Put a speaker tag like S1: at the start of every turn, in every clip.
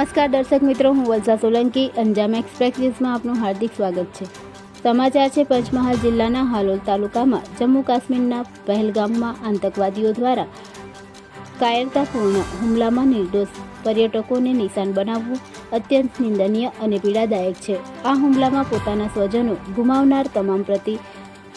S1: નમસ્કાર દર્શક મિત્રો, હું વલસા સોલંકી, અંજામ એક્સપ્રેસ ન્યૂઝમાં આપનું હાર્દિક સ્વાગત છે. સમાચાર છે, પંચમહાલ જિલ્લાના હાલોલ તાલુકામાં જમ્મુ કાશ્મીરના પહેલગામમાં આતંકવાદીઓ દ્વારા કાયરતાપૂર્ણ હુમલામાં નિર્દોષ પર્યટકોને નિશાન બનાવવું અત્યંત નિંદનીય અને પીડાદાયક છે. આ હુમલામાં પોતાના સ્વજનો ગુમાવનાર તમામ પ્રતિ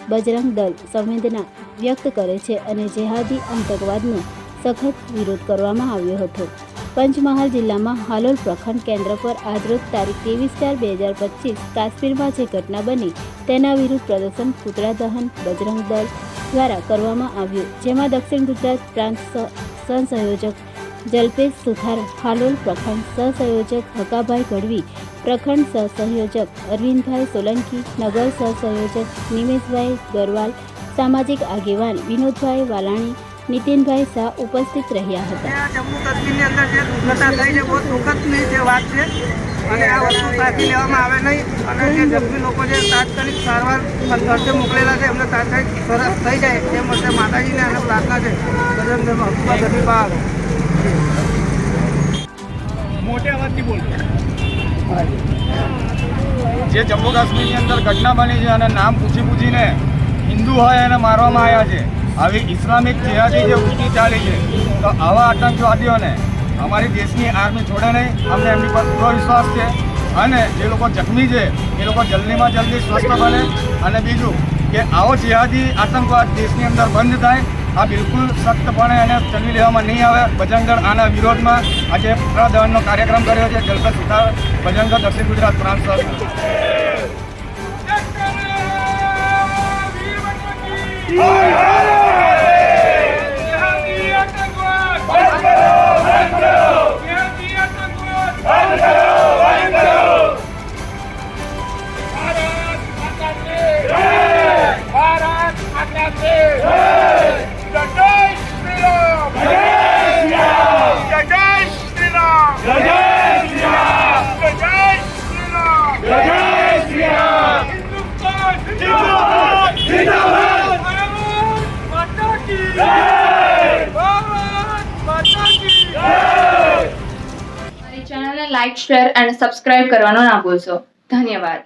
S1: બજરંગ દળ સંવેદના વ્યક્ત કરે છે અને જેહાદી આતંકવાદનો સખત વિરોધ કરવામાં આવ્યો હતો. પંચમહાલ જિલ્લામાં હાલોલ પ્રખંડ કેન્દ્ર પર આજરોજ તારીખ ત્રેવીસ ચાર બે હજાર પચીસ કાશ્મીરમાં જે ઘટના બની તેના વિરુદ્ધ પ્રદર્શન પુતળા દહન, બજરંગ દળ દ્વારા કરવામાં આવ્યું. જેમાં દક્ષિણ ગુજરાત પ્રાંત સહ- સહસંયોજક જલ્પેશ સુથાર, હાલોલ પ્રખંડ સહસંયોજક હકાભાઈ ગઢવી પ્રખંડ સહસંયોજક અરવિંદભાઈ સોલંકી, નગર સહસંયોજક નિમેશભાઈ ગરવાલ, સામાજિક આગેવાન વિનોદભાઈ વાલાણી નીતિનભાઈ શાહ ઉપસ્થિત રહ્યા હતા.
S2: આ જમ્મુ કાશ્મીરની અંદર જે દુર્ઘટના થઈ છે બહુ દુઃખદની જે વાત છે. અને આ વસ્તુ સાચી લેવામાં આવે નહીં. અને જે જમ્મી લોકો જે તાત્કાલિક સારવાર ખર્ચે મોકલેલા છે. એમને તાત્કાલિક સરસ થઈ જાય તે માટે માતાજીને અને પ્રાર્થના છે. બાગ
S3: મોટે અવાજથી બોલ. જે જમ્મુ કાશ્મીરની અંદર ઘટના બની છે અને નામ પૂછી પૂછીને હિન્દુ હોય એને મારવામાં આવ્યા છે. આવી ઇસ્લામિક જેહાદી જે ઉલટી ચાલી છે, તો આવા આતંકવાદીઓને અમારી દેશની આર્મી છોડે નહીં. અમને એમની પર પૂરો વિશ્વાસ છે. અને જે લોકો જખમી છે, એ લોકો જલ્દીમાં જલ્દી સ્વસ્થ બને. અને બીજું કે આવો જેહાદી આતંકવાદ દેશની અંદર બંધ થાય, આ બિલકુલ સખ્તપણે એને ચલવી લેવામાં નહીં આવે. બજરંગદળ આના વિરોધમાં આજે દહનનો કાર્યક્રમ કર્યો છે. જલપત સુધાર બજરંગદળ દક્ષિણ ગુજરાત પ્રાંત
S4: મારી શેર અને સબસ્ક્રાઇબ કરવાનો ના ભૂલશો. ધન્યવાદ.